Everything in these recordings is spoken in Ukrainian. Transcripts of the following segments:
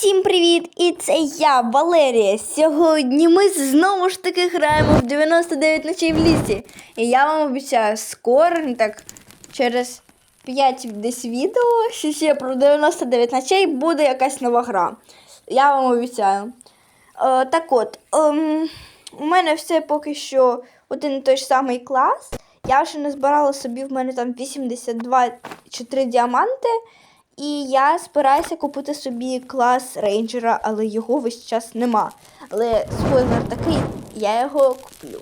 Всім привіт! І це я, Валерія. Сьогодні ми знову ж таки граємо в 99 ночей в лісі. І я вам обіцяю, скоро, так через 5 десь відео, що ще про 99 ночей буде якась нова гра. Я вам обіцяю. Е, так от, ем, у мене все поки що один і той ж самий клас. Я ще не збирала собі, в мене там 82 чи 3 діаманти. І я збираюся купити собі клас рейнджера, але його весь час нема. Але спойлер такий, я його куплю.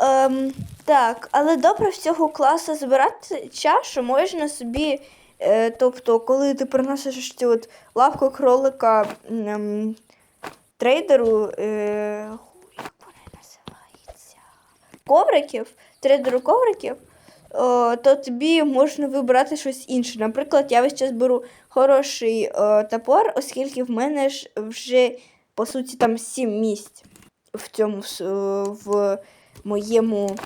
Ем, так, але добре з цього класу збирати чашу можна собі. Е, тобто, коли ти приносиш цю от лапку кролика ем, трейдеру, е, як вона називається? Ковриків, трейдеру ковриків, то тобі можна вибрати щось інше. Наприклад, я весь час беру хороший топор, оскільки в мене ж вже, по суті, там сім місць в цьому в моєму.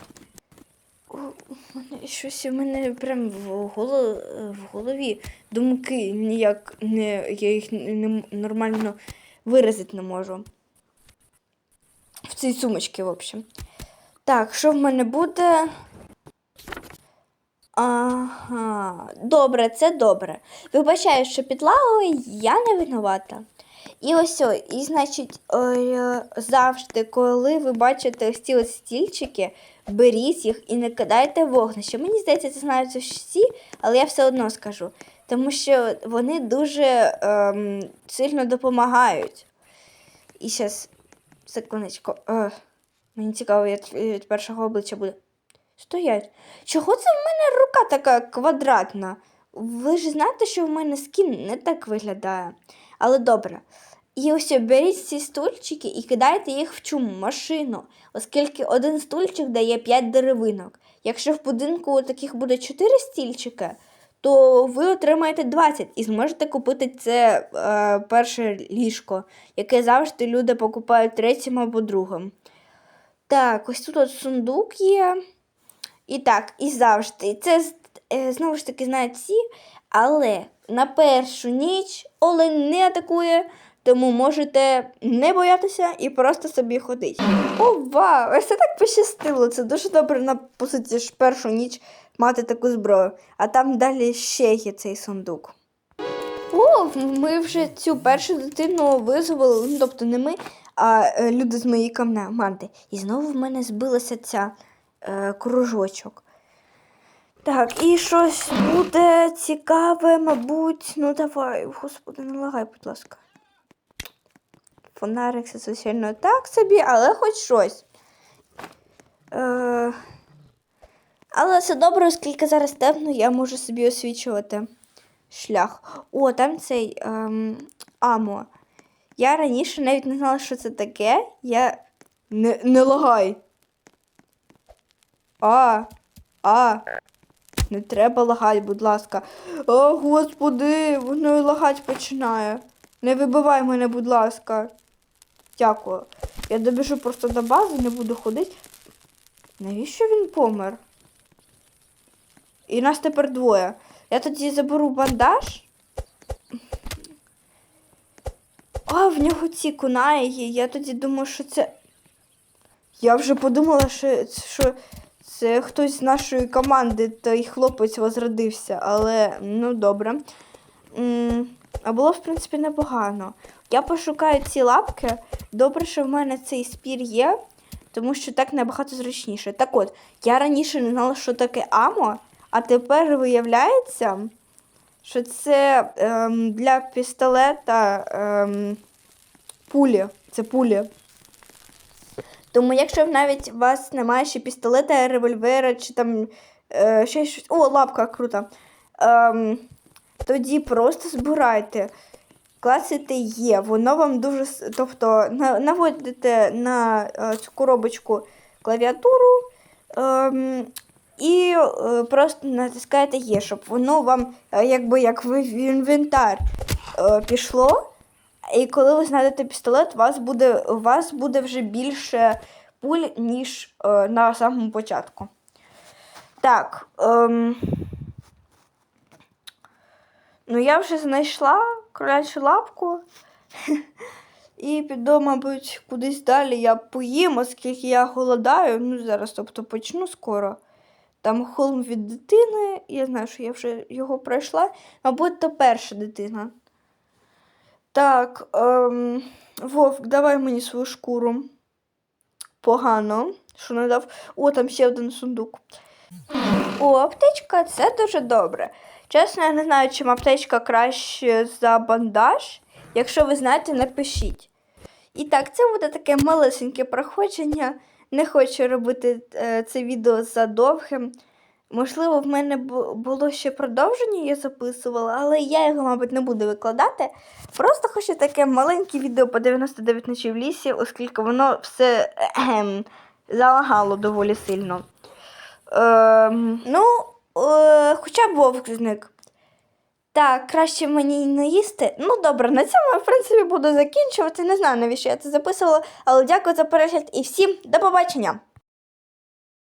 Щось у мене прям в, голо, в голові думки ніяк не, я їх не нормально виразити не можу. В цій сумочці, в общем. Так, що в мене буде? Ага, добре, це добре. Вибачаю, що підлагою я не винувата. І ось, о, і значить, е, завжди, коли ви бачите ось ці ось стільчики, беріть їх і не кидайте вогнище. Мені здається, це знають всі, але я все одно скажу. Тому що вони дуже ем, сильно допомагають. І зараз, секундочку. Е, мені цікаво, як від першого обличчя буде. Стоять. Чого це в мене рука така квадратна? Ви ж знаєте, що в мене скін не так виглядає. Але добре. І ось беріть ці стульчики і кидайте їх в чуму машину, оскільки один стульчик дає 5 деревинок. Якщо в будинку таких буде 4 стільчики, то ви отримаєте 20 і зможете купити це е, перше ліжко, яке завжди люди покупають третім або другим. Так, ось тут от сундук є. І так, і завжди. Це е, знову ж таки знають всі, але на першу ніч олень не атакує, тому можете не боятися і просто собі ходити. О, вау! Ось так пощастило. Це дуже добре на по суті ж першу ніч мати таку зброю. А там далі ще є цей сундук. О, ми вже цю першу дитину визвали, ну тобто не ми, а е, люди з моєї команди. І знову в мене збилася ця е, кружочок. Так, і щось буде цікаве, мабуть. Ну давай, господи, не лагай, будь ласка. Фонарик це звичайно так собі, але хоч щось. Е, але це добре, оскільки зараз темно, я можу собі освічувати шлях. О, там цей ем, Амо. Я раніше навіть не знала, що це таке. Я. Не, не лагай. А, а. Не треба лагати, будь ласка. О, господи, воно лагать починає. Не вибивай мене, будь ласка. Дякую. Я добіжу просто до бази, не буду ходити. Навіщо він помер? І нас тепер двоє. Я тоді заберу бандаж. А, в нього ці кунаї є. Я тоді думаю, що це. Я вже подумала, що, що це хтось з нашої команди, той хлопець возродився, але ну добре. А було, в принципі, непогано. Я пошукаю ці лапки. Добре, що в мене цей спір є, тому що так набагато зручніше. Так от, я раніше не знала, що таке амо, а тепер виявляється, що це ем, для пістолета ем, пулі. Це пулі. Тому якщо навіть у вас немає ще пістолета, револьвера чи там е, ще щось. О, лапка крута. Ем, тоді просто збирайте. Класите є, воно вам дуже. Тобто наводите на е, цю коробочку клавіатуру ем, і е, просто натискаєте є, щоб воно вам е, якби як в інвентар е, пішло. І коли ви знайдете пістолет, у вас буде, у вас буде вже більше пуль, ніж е, на самому початку. Так. Ем... Ну, я вже знайшла кролячу лапку. І піду, мабуть, кудись далі я поїм, оскільки я голодаю. Ну, зараз, тобто, почну скоро. Там холм від дитини, я знаю, що я вже його пройшла. Мабуть, то перша дитина. Так, ем, Вовк, давай мені свою шкуру. Погано, що не дав. О, там ще один сундук. О, аптечка це дуже добре. Чесно, я не знаю, чим аптечка краще за бандаж. Якщо ви знаєте, напишіть. І так, це буде таке малесеньке проходження. Не хочу робити е, це відео задовгим. Можливо, в мене було ще продовження, я записувала, але я його, мабуть, не буду викладати. Просто хочу таке маленьке відео по 99 ночей в лісі, оскільки воно все ем, залагало доволі сильно. Ем, ну, е, хоча б вовк зник. Так, краще мені не їсти. Ну добре, на цьому я, в принципі, буду закінчувати. Не знаю, навіщо я це записувала, але дякую за перегляд і всім до побачення!